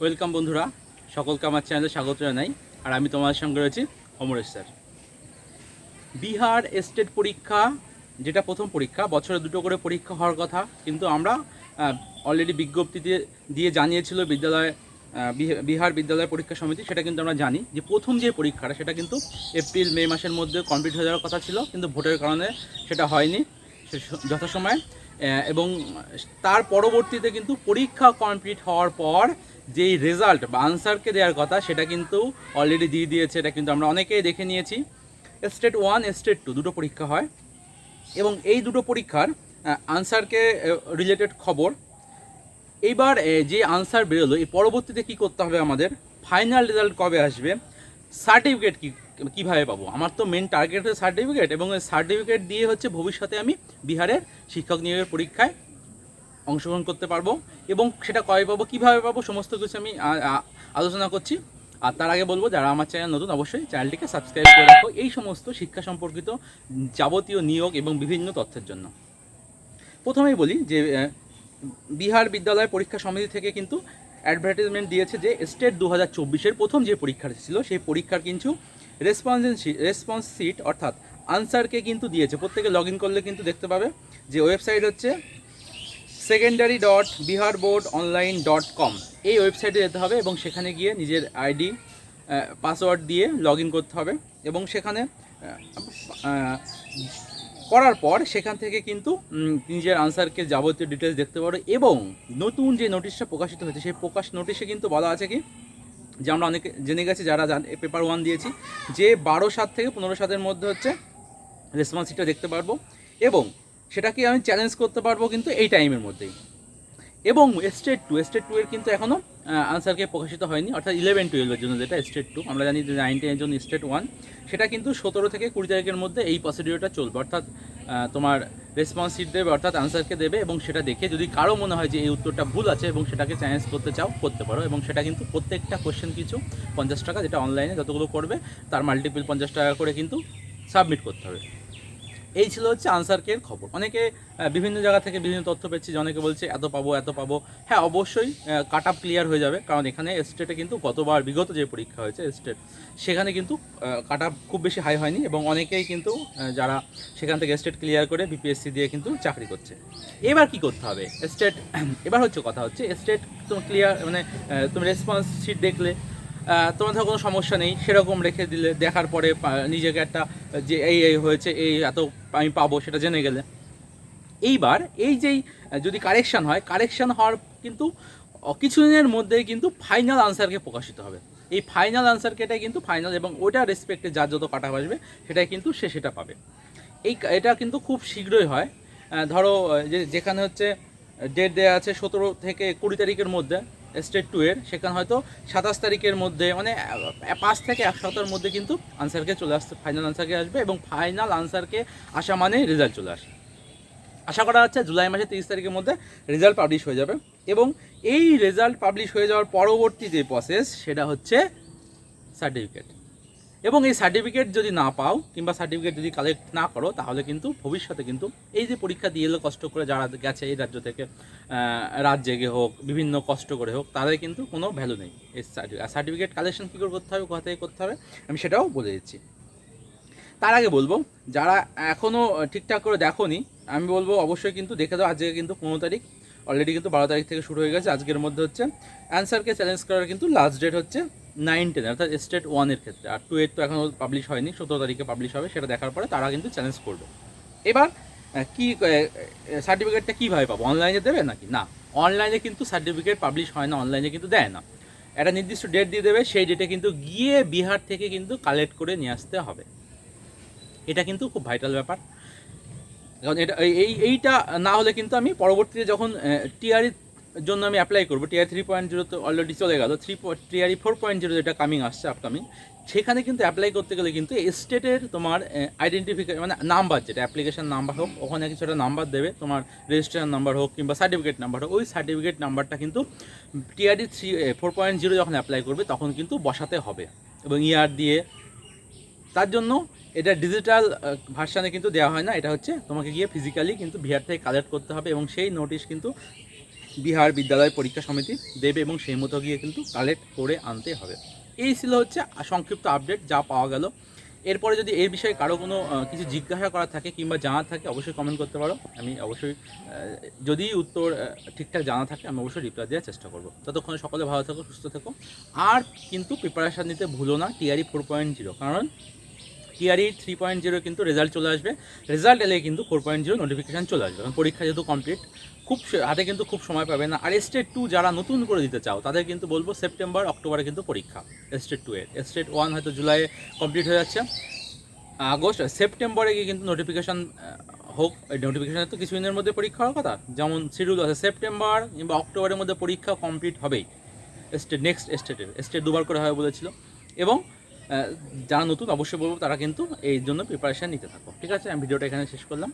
Welcome বন্ধুরা, সকলকে আমার চ্যানেলে স্বাগত জানাই, আর আমি তোমাদের সঙ্গে রয়েছি অমরেশ স্যার। বিহার স্টেট পরীক্ষা, যেটা প্রথম পরীক্ষা, বছরে দুটো করে পরীক্ষা হওয়ার কথা, কিন্তু আমরা অলরেডি বিজ্ঞপ্তি দিয়ে দিয়ে জানিয়েছিল বিদ্যালয় বিহার বিদ্যালয় পরীক্ষা সমিতি, সেটা কিন্তু আমরা জানি। যে প্রথম যে পরীক্ষাটা, সেটা কিন্তু এপ্রিল, মে মাসের মধ্যে কমপ্লিট হয়ে যাওয়ার কথা ছিল, কিন্তু ভোটের কারণে সেটা হয়নি। যথাসময়ে এবং তার পরবর্তীতে কিন্তু পরীক্ষা কমপ্লিট হওয়ার পর যেই রেজাল্ট বা আনসারকে দেওয়ার কথা, সেটা কিন্তু অলরেডি দিয়ে দিয়েছে। এটা কিন্তু আমরা অনেকেই দেখে নিয়েছি। স্টেট ওয়ান স্টেট টু দুটো পরীক্ষা হয়। এবং এই দুটো পরীক্ষার আনসারকে রিলেটেড খবর। এইবার যে আনসার বেরোলো, এই পরবর্তীতে কি করতে হবে আমাদের? ফাইনাল রেজাল্ট কবে আসবে? সার্টিফিকেট কি, কীভাবে পাবো? আমার তো মেন টার্গেট হচ্ছে সার্টিফিকেট এবং এই সার্টিফিকেট দিয়ে হচ্ছে ভবিষ্যতে আমি বিহারের শিক্ষক নিয়োগের পরীক্ষায় অংশগ্রহণ করতে পারব এবং সেটা কবে পাবো, কীভাবে পাবো, সমস্ত কিছু আমি আলোচনা করছি। আর তার আগে বলব, যারা আমার চ্যানেল নতুন, অবশ্যই চ্যানেলটিকে সাবস্ক্রাইব করে রাখো। এই সমস্ত শিক্ষা সম্পর্কিত যাবতীয় নিয়োগ এবং বিভিন্ন তথ্যের জন্য। প্রথমেই বলি যে বিহার বিদ্যালয় পরীক্ষা সমিতি থেকে কিন্তু অ্যাডভার্টাইজমেন্ট দিয়েছে যে স্টেট দু হাজার চব্বিশের প্রথম যে পরীক্ষাটা ছিল, সেই পরীক্ষার কিন্তু রেসপন্স রেসপন্স সিট অর্থাৎ আনসারকে কিন্তু দিয়েছে। প্রত্যেকে লগ ইন করলে কিন্তু দেখতে পাবে যে ওয়েবসাইট হচ্ছে secondary dot Bihar board online dot com এই ওয়েবসাইটে যেতে হবে এবং সেখানে গিয়ে নিজের আইডি পাসওয়ার্ড দিয়ে লগ ইন করতে হবে এবং সেখানে করার পর সেখান থেকে কিন্তু নিজের আনসারকে যাবতীয় ডিটেলস দেখতে পারো এবং নতুন যে নোটিশটা প্রকাশিত হয়েছে, সেই প্রকাশ নোটিশে কিন্তু বলা আছে কি, যে আমরা অনেকে জেনে গেছি, যারা পেপার ওয়ান দিয়েছি, যে বারো সাত থেকে পনেরো সাতের মধ্যে হচ্ছে রেসপন্সিটা দেখতে পারব এবং সেটাকে আমি চ্যালেঞ্জ করতে পারব কিন্তু এই টাইমের মধ্যেই। এবং স্টেট টু স্টেট টু এর কিন্তু এখনও আনসারকে প্রকাশিত হয়নি, অর্থাৎ ইলেভেন টুয়েলভের জন্য যেটা স্টেট টু আমরা জানি যে নাইন টেনের জন্য স্টেট ওয়ান সেটা কিন্তু সতেরো থেকে কুড়ি তারিখের মধ্যে এই প্রসিডিওরটা চলবে, অর্থাৎ তোমার রেসপন্স সিট দেবে, অর্থাৎ আনসারকে দেবে, এবং সেটা দেখে যদি কারও মনে হয় যে এই উত্তরটা ভুল আছে এবং সেটাকে চ্যালেঞ্জ করতে চাও, করতে পারো। এবং সেটা কিন্তু প্রত্যেকটা কোশ্চেন কিছু, পঞ্চাশ টাকা, যেটা অনলাইনে যতগুলো করবে, তার মাল্টিপল পঞ্চাশ টাকা করে কিন্তু সাবমিট করতে হবে। এই ছিল হচ্ছে আনসারকের খবর। অনেকে বিভিন্ন জায়গা থেকে বিভিন্ন তথ্য পেয়েছি অনেকে বলছে, এত পাবো এত পাবো। হ্যাঁ অবশ্যই কাট আপ ক্লিয়ার হয়ে যাবে, কারণ এখানে স্টেটে কিন্তু গতবার বিগত যে পরীক্ষা হয়েছে স্টেট সেখানে কিন্তু কাট আপ খুব বেশি হাই হয়নি এবং অনেকেই কিন্তু যারা সেখান থেকে স্টেট ক্লিয়ার করে বিপিএসসি দিয়ে কিন্তু চাকরি করছে। এবার কি করতে হবে? স্টেট এবার হচ্ছে কথা হচ্ছে স্টেট তুমি ক্লিয়ার মানে তুমি রেসপন্স শিট দেখলে ধরো কোনো সমস্যা নেই, সেরকম রেখে দিলে, দেখার পরে নিজেকে একটা, যে এই এই হয়েছে, এই এত আমি পাবো সেটা জেনে গেলে। এইবার এই যেই যদি কারেকশান হয় কারেকশান হওয়ার কিন্তু কিছুদিনের মধ্যেই কিন্তু ফাইনাল আনসারকে প্রকাশিত হবে। এই ফাইনাল আনসারকেটাই কিন্তু ফাইনাল এবং ওটা রেসপেক্টে যার যত কাটা আসবে সেটাই কিন্তু সে সেটা পাবে। এই এটা কিন্তু খুব শীঘ্রই হয়। ধরো যে, যেখানে হচ্ছে ডেট দেওয়া আছে সতেরো থেকে কুড়ি তারিখের মধ্যে স্টেট টু এর, সেখানে হয়তো সাতাশ তারিখের মধ্যে মানে পাঁচ থেকে এক সপ্তাহের মধ্যে কিন্তু আনসারকে চলে আসতে ফাইনাল আনসারকে আসবে এবং ফাইনাল আনসারকে আসা মানে রেজাল্ট চলে আসে। আশা করা হচ্ছে জুলাই মাসের তিরিশ তারিখের মধ্যে রেজাল্ট পাবলিশ হয়ে যাবে এবং এই রেজাল্ট পাবলিশ হয়ে যাওয়ার পরবর্তী যে প্রসেস সেটা হচ্ছে সার্টিফিকেট এবং এই সার্টিফিকেট যদি না পাও কিংবা সার্টিফিকেট যদি কালেক্ট না করো, তাহলে কিন্তু ভবিষ্যতে কিন্তু এই যে পরীক্ষা দিয়ে এলো, কষ্ট করে যারা গেছে এই রাজ্য থেকে রাত জেগে হোক, বিভিন্ন কষ্ট করে হোক, তাদের কিন্তু কোনো ভ্যালু নেই এই সার্টিফিকেট কালেকশন কী করে করতে হবে, কোথা থেকে করতে হবে, আমি সেটাও বলে দিচ্ছি। তার আগে বলব, যারা এখনও ঠিকঠাক করে দেখোনি, আমি বলব অবশ্যই কিন্তু দেখে দাও, আজকে কিন্তু পনেরো তারিখ অলরেডি কিন্তু বারো তারিখ থেকে শুরু হয়ে গেছে। আজকের মধ্যে হচ্ছে অ্যান্সারকে চ্যালেঞ্জ করার কিন্তু লাস্ট ডেট হচ্ছে নাইন টেন অর্থাৎ স্টেট ওয়ানের ক্ষেত্রে। আর টু এইট তো এখনও পাবলিশ হয়নি, সতেরো তারিখে পাবলিশ হবে, সেটা দেখার পরে তারা কিন্তু চ্যালেঞ্জ করবে। এবার কি সার্টিফিকেটটা কীভাবে পাবো? অনলাইনে দেবে নাকি? না। অনলাইনে কিন্তু সার্টিফিকেট পাবলিশ হয় না অনলাইনে কিন্তু দেয় না। একটা নির্দিষ্ট ডেট দিয়ে দেবে, সেই ডেটে কিন্তু গিয়ে বিহার থেকে কিন্তু কালেক্ট করে নিয়ে আসতে হবে। এটা কিন্তু খুব ভাইটাল ব্যাপার। কারণ এটা, এই- এই এইটা না হলে কিন্তু আমি পরবর্তীতে যখন টিআরই জন্য আমি অ্যাপ্লাই করব। টিআর থ্রি পয়েন্ট জিরো তো অলরেডি চলে গেল। Three TRE four point zero যেটা কামিং আসছে আপকামিং সেখানে কিন্তু অ্যাপ্লাই করতে গেলে কিন্তু স্টেটের তোমার আইডেন্টিফিকেশন মানে নাম্বার যেটা অ্যাপ্লিকেশন নাম্বার হোক, ওখানে কিছু একটা নাম্বার দেবে। তোমার রেজিস্ট্রেশন নাম্বার হোক কিংবা সার্টিফিকেট নাম্বার হোক, ওই সার্টিফিকেট নাম্বারটা কিন্তু TRD three four point zero যখন অ্যাপ্লাই করবে, তখন কিন্তু বসাতে হবে। এবং ইয়ার দিয়ে তার জন্য এটা ডিজিটাল ভার্সানে কিন্তু দেওয়া হয় না। এটা হচ্ছে তোমাকে গিয়ে ফিজিক্যালি কিন্তু বিহার থেকে কালেক্ট করতে হবে এবং সেই নোটিশ কিন্তু বিহার বিদ্যালয় পরীক্ষা সমিতি দেবে এবং সেই মতো গিয়ে কিন্তু কালেক্ট করে আনতে হবে। এই ছিল হচ্ছে সংক্ষিপ্ত আপডেট যা পাওয়া গেল। এরপরে যদি এর বিষয়ে কারও কোনো কিছু জিজ্ঞাসা করার থাকে কিংবা জানার থাকে, অবশ্যই কমেন্ট করতে পারো। আমি অবশ্যই যদি উত্তর ঠিকঠাক জানা থাকে, আমি অবশ্যই রিপ্লাই দেওয়ার চেষ্টা করব। ততক্ষণে সকলে ভালো থাকো, সুস্থ থেকো। আর কিন্তু প্রিপারেশান নিতে ভুলো না টিআরই ফোর পয়েন্ট জিরো কারণ টিআরই থ্রি পয়েন্ট জিরো কিন্তু রেজাল্ট চলে আসবে। রেজাল্ট এলে কিন্তু ফোর পয়েন্ট জিরো নোটিফিকেশান চলে আসবে। কারণ পরীক্ষা যেহেতু কমপ্লিট খুব হাতে কিন্তু খুব সময় পাবে না। আর স্টেট টু যারা নতুন করে দিতে চাও, তাদের কিন্তু বলব সেপ্টেম্বর অক্টোবরে কিন্তু পরীক্ষা স্টেট টু এর। স্টেট ওয়ান হয়তো জুলাই কমপ্লিট হয়ে যাচ্ছে। আগস্ট সেপ্টেম্বরে গিয়ে কিন্তু নোটিফিকেশান হোক, এই নোটিফিকেশানের তো কিছুদিনের মধ্যে পরীক্ষা হওয়ার কথা। যেমন শিডিউল আছে সেপ্টেম্বর কিংবা অক্টোবরের মধ্যে পরীক্ষা কমপ্লিট হবেই। স্টেট নেক্সট স্টেটের স্টেট দুবার করে হবে বলেছিল। এবং যারা নতুন, অবশ্যই বলব তারা কিন্তু এই জন্য প্রিপারেশান নিতে থাকো। ঠিক আছে? আমি ভিডিওটা এখানে শেষ করলাম।